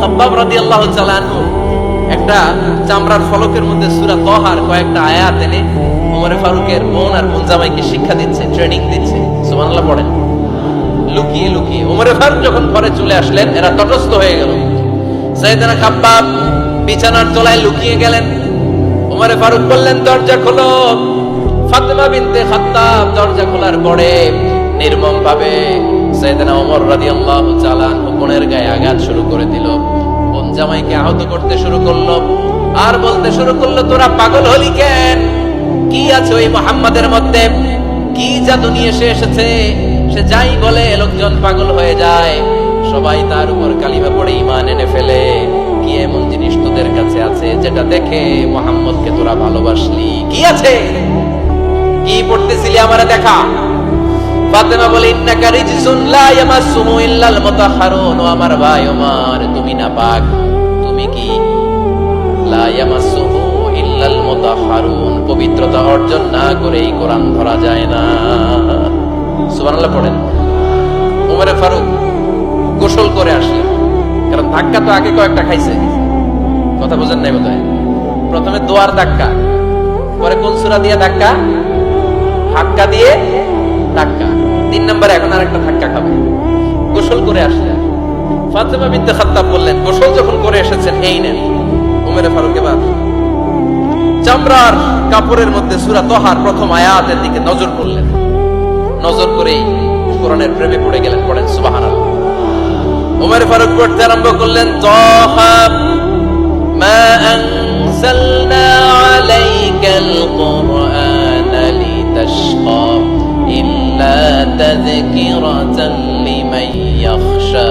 খাব্বাব একটা চামড়ার ফলকের মধ্যে তাহার কয়েকটা আয়াত এনে ফারুকের বোন আর বোন জামাইকে শিক্ষা দিচ্ছে ট্রেনিং দিচ্ছে। সুবহানাল্লাহ পড়েন। লুকিয়ে লুকিয়ে ফারুক যখন চলে আসলেন, এরা তটস্থ হয়ে গেল। খাব্বাব বিছানার তলায় লুকিয়ে গেলেন। ফারুক বললেন, দরজা খোলো। ফাতেমা বিনতে খাত্তাব দরজা খোলার পরে নির্মম ভাবে সাইদানা ওমর রাদিয়াল্লাহু তাআলা বোনের গায়ে আঘাত শুরু করে দিল। জামাইকে আহত করতে শুরু করল। আর বলতে শুরু করল, তোরা পাগল হলি কেন? কি আছে ওই মোহাম্মদের মধ্যে? কি জাদু নিয়ে সে এসেছে? সে যাই বলে, লোকজন পাগল হয়ে যায়। সবাই তার উপর কালিমা পড়ে ইমান এনে ফেলে। কি এমন জিনিস তোদের কাছে আছে যেটা দেখে মোহাম্মদকে তোরা ভালোবাসলি? কি আছে? কি পড়তেছিলি আমার দেখা? ফাতেমা বলে, ইন্নাকা রিজসুন লা ইয়ামাসসুহু ইল্লাল মুতাহহারুন ও আমার ভাই ওমর, তুমি না পাক কি পবিত্রতা অর্জন না করে এই কোরআন ধরা যায় না। সুবহানাল্লাহ পড়েন। ওমরে ফারুক গোসল করে আসলেন কারণ ধাক্কা তো আগে কয়েকটা খাইছে। কথা বোঝেন নাই বোধহয়? প্রথমে দোয়ার ধাক্কা, পরে কোন সূরা দিয়ে ধাক্কা, হাক্কা দিয়ে ধাক্কা। তিন নম্বরে এখন আর একটা ধাক্কা খাবে। গোসল করে আসলেন ফাতেমা বিনতে খাত্তাব বললেন, গোসল যখন করে এসেছেন, এই নেন। উমেরে ফারুক এবার চামড়ার কাপড়ের মধ্যে সুরা তহার প্রথম আয়াতের দিকে নজর করলেন। নজর করেই কোরআনের প্রেমে পড়ে গেলেন, পড়েন, সুবহানাল্লাহ। উমর ফারুক পড়তে আরম্ভ করলেন, তহা, মা আনজালনা আলাইকাল কুরআন লিতাশকা ইল্লা তাযকিরাতান লিমান ইয়াখশা।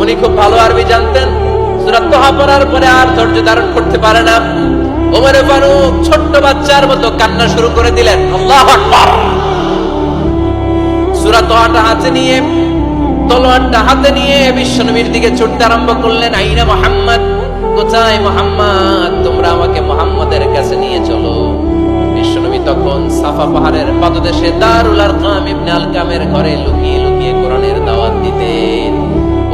উনি খুব ভালো আরবি জানতেন। পড়ার পরে আর ধৈর্য ধারণ করতে পারে না। ওমরে ছোট্ট বাচ্চার মতো কান্না শুরু করে দিলেন, আল্লাহ আকবার! তোহাটা হাতে নিয়ে, তলোয়ারটা হাতে নিয়ে দিকে ছুটতে আরম্ভ করলেন, আইনা মোহাম্মদ, কোথায় মোহাম্মদ? তোমরা আমাকে মোহাম্মদের কাছে নিয়ে চলো। বিশ্বনবী তখন সাফা পাহাড়ের পাদদেশে দারুল আরকাম ইবনে আলকামের ঘরে লুকিয়ে লুকিয়ে কোরআনের দাওয়াত দিতেন।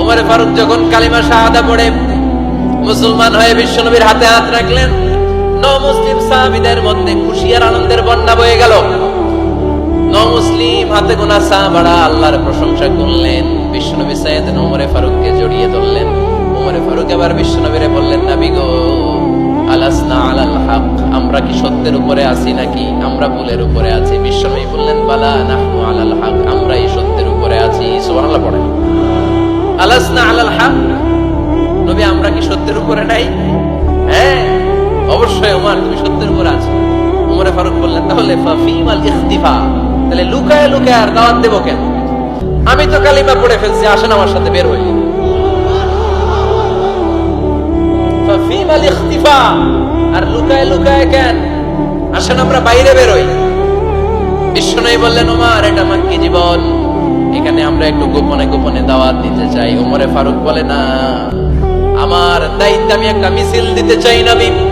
ওমরে ফারুক যখন কালিমা শাহাদা পড়ে, মুসলমান হয়ে বিশ্বনবীর হাতে হাত রাখলেন মুসলিম সাহাবীদের মধ্যে খুশি আর আনন্দের বন্যা বয়ে গেল। মুসলিম হাতে গোনা সাহাবারা আল্লাহর প্রশংসা করলেন, বিশ্বনবী সাইয়েদ ওমরে ফারুককে জড়িয়ে ধরলেন। ওমরে ফারুক আবার বিশ্বনবীরে বললেন, নাবি গো, আলাসনা আলাল হক, আমরা কি সত্যের উপরে আছি নাকি? আমরা ভুলের উপরে আছি। বিশ্বনবী বললেন, বালা নাহনু আলাল হক। তাহলে তাহলে লুকায় লুকায় আর দাওয়াত দেবো কেন? আমি তো কালিমা পড়ে ফেলছি, আসেন আমার সাথে, বের হই। আর লুকায় লুকায় কেন? আসেন আমরা বাইরে বের হই। বিষ্ণু বললেন, ওমর, এটা মাক্কি জীবন। এখানে আমরা একটু গোপনে গোপনে দাওয়াত দিতে চাই। ওমরে ফারুক বলে, না। আমার দায়িত্ব আমি একটা মিছিল দিতে চাই নবী।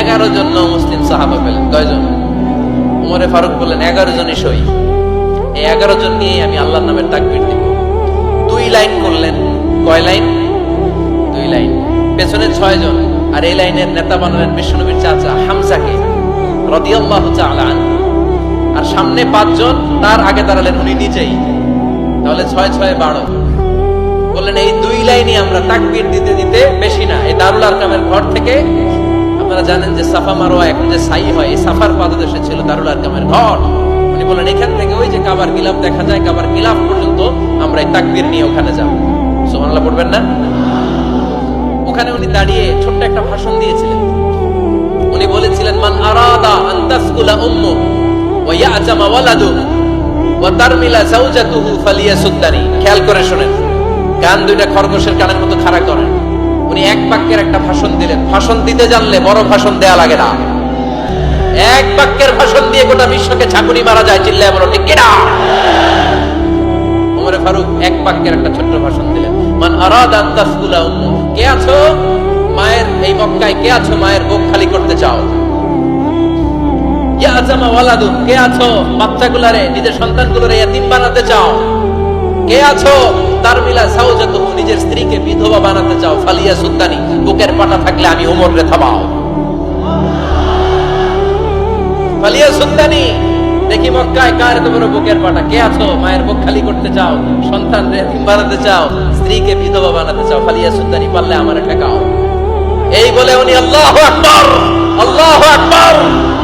এগারো জন মুসলিম সাহাবা পেলেন। কয়জন? উমরে ফারুক বললেন, এগারো জনই সই। এই এগারো জন নিয়ে আমি আল্লাহর নামের তাকবির দিব। দুই লাইন করলেন। কয় লাইন? দুই লাইন। পেছনে ছয় জন। আর এই লাইনের নেতা বানালেন বিষ্ণুনবীর চাচা হামজাকে, রদিয়াল্লাহু তাআলা আর সামনে পাঁচজন, তার আগে দাঁড়ালেন উনি নিজেই। তাহলে ছয় ছয় বারো। বললেন, এই দুই লাইনই আমরা তাকবীর দিতে দিতে বেশি না। এই দারুল আরকামের ঘর থেকে আপনারা জানেন যে সাফা মারোয়া এখন যে সাই হয়, এই সাফার পাদদেশে ছিল দারুল আরকামের ঘর। উনি বললেন, এখান থেকে ওই যে কাবার গিলাফ দেখা যায়, কাবার গিলাফ পর্যন্ত আমরা এই তাকবীর নিয়ে ওখানে যাব। সুবহানাল্লাহ, পড়বেন না? ওখানে উনি দাঁড়িয়ে ছোট্ট একটা ভাষণ দিয়েছিলেন। উনি বলেছিলেন, মান আরাদা আন তাসকুলা উম্মু ওয়া ইয়াজামা ওয়ালাদু ওয়া তারমিলা জাওজাতুহু ফালিয়াসুদ্দানি খেয়াল করে শুনেন কান দুইটা খরগোশের কানের মতো খাড়া করেন। উনি এক বাক্যের একটা ভাষণ দিলেন। ভাষণ দিতে জানলে বড় ভাষণ দেয়া লাগে না। এক বাক্যের ভাষণ দিয়ে গোটা বিশ্বকে ঝাঁকুনি মারা যায়, চিল্লায় বলো, ঠিক কিনা ওমরে ফারুক এক বাক্যের একটা ছোট্ট ভাষণ দিলেন। মান আরাদ আন তাসকুলা উম্মু। কে আছো? মায়ের এই মক্কায় কে আছো? মায়ের বুক খালি করতে চাও? ইয়া আজামা ওয়ালাদু কে আছো? বাচ্চাগুলারে, নিজের সন্তানগুলোরে ইয়াতিম বানাতে চাও। কে আছো? তার মিলা সাউজাতুহু নিজের স্ত্রীকে বিধবা বানাতে চাও, ফালিয়া সুলতানি। বুকের পাটা থাকলে আমি ওমর রে থামাও। ফালিয়া সুলতানি, দেখি মক্কায় কার বড় বুকের পাটা। কে আছো? মায়ের বুক খালি করতে চাও সন্তান রে বানাতে চাও, স্ত্রীকে বিধবা বানাতে চাও, ফালিয়া সুলতানি পারলে আমারে ঠেকাও। এই বলে উনি আল্লাহু আকবার আল্লাহু আকবার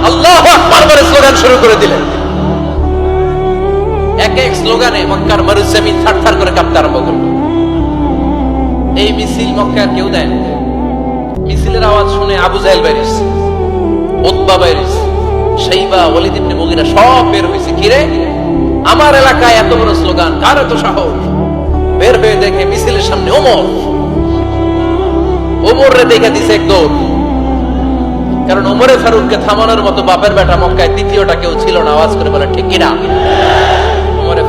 আল্লাহু আকবার বলে স্লোগান শুরু করে দিলেন। স্লোগানে মক্কার মরুজমিন থারথার করে কাঁপতে আরম্ভ করল। এই মিছিল মক্কার কেউ দেয় মিছিলের আওয়াজ শুনে আবু জাহেল বাইরিস উতবা বাইরিস সেইবা ওয়ালিদ ইবনে মুগিরা সব বের হয়েছে। কিরে আমার এলাকায় এত বড় স্লোগান, কার এত সাহস? বের হয়ে দেখে মিছিলের সামনে ওমর। ওমর রে দেখে দিছে এক দৌড়। কারণ ওমরে ফারুককে থামানোর মতো বাপের বেটা মক্কায় দ্বিতীয়টা কেউ ছিল না, আওয়াজ করে বলে, ঠিক কিনা